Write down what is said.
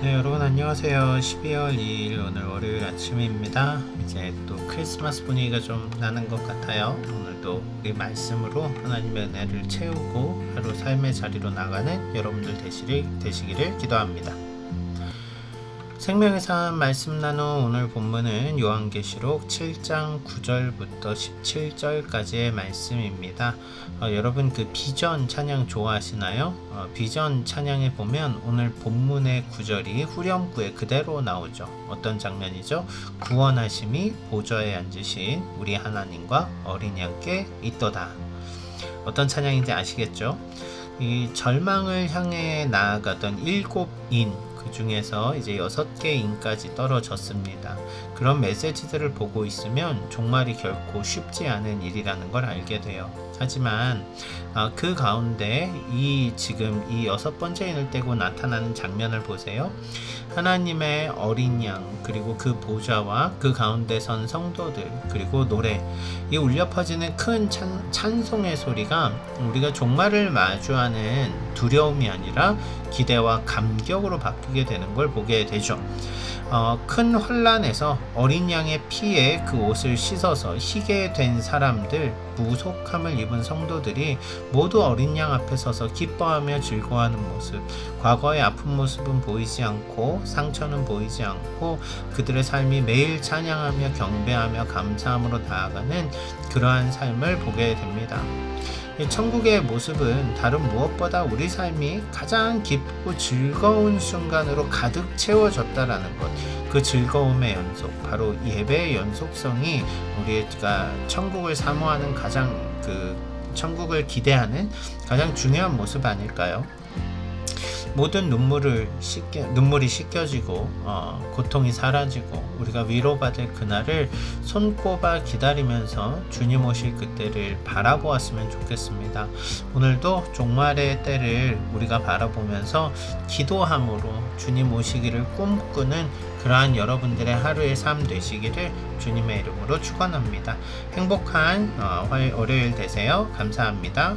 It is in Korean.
네, 여러분 안녕하세요. 12월 2일 오늘 월요일 아침입니다. 이제 또 크리스마스 분위기가 좀 나는 것 같아요. 오늘도 우리 말씀으로 하나님의 은혜를 채우고 하루 삶의 자리로 나가는 여러분들 되시길, 되시기를 기도합니다. 생명의 삶 말씀 나누 오늘 본문은 요한계시록 7장 9절부터 17절까지의 말씀입니다. 어, 여러분 그 비전 찬양 좋아하시나요? 어, 비전 찬양에 보면 오늘 본문의 구절이 후렴구에 그대로 나오죠. 어떤 장면이죠? 구원하심이 보좌에 앉으신 우리 하나님과 어린 양께 있도다. 어떤 찬양인지 아시겠죠? 이 절망을 향해 나아가던 일곱 인, 그 중에서 이제 여섯 개 인까지 떨어졌습니다. 그런 메시지들을 보고 있으면 종말이 결코 쉽지 않은 일이라는 걸 알게 돼요. 하지만 아, 그 가운데 이 지금 이 여섯 번째 인을 떼고 나타나는 장면을 보세요. 하나님의 어린 양 그리고 그 보좌와 그 가운데 선 성도들 그리고 노래 이 울려 퍼지는 큰 찬, 찬송의 소리가 우리가 종말을 마주하는 두려움이 아니라 기대와 감격으로 바뀌 게 되는 걸 보게 되죠. 어, 큰 환란에서 어린 양의 피에 그 옷을 씻어서 희게 된 사람들, 무속함을 입은 성도들이 모두 어린 양 앞에 서서 기뻐하며 즐거워하는 모습, 과거의 아픈 모습은 보이지 않고 상처는 보이지 않고 그들의 삶이 매일 찬양하며 경배하며 감사함으로 나아가는 그러한 삶을 보게 됩니다. 이 천국의 모습은 다른 무엇보다 우리 삶이 가장 기쁘고 즐거운 순간으로 가득 채워졌다라는 것. 그 즐거움의 연속, 바로 예배의 연속성이 우리가 천국을 사모하는 가장 그 천국을 기대하는 가장 중요한 모습 아닐까요? 모든 눈물을 씻겨, 눈물이 씻겨지고 어, 고통이 사라지고 우리가 위로받을 그날을 손꼽아 기다리면서 주님 오실 그때를 바라보았으면 좋겠습니다. 오늘도 종말의 때를 우리가 바라보면서 기도함으로 주님 오시기를 꿈꾸는 그러한 여러분들의 하루의 삶 되시기를 주님의 이름으로 축원합니다. 행복한 어, 화- 월요일 되세요. 감사합니다.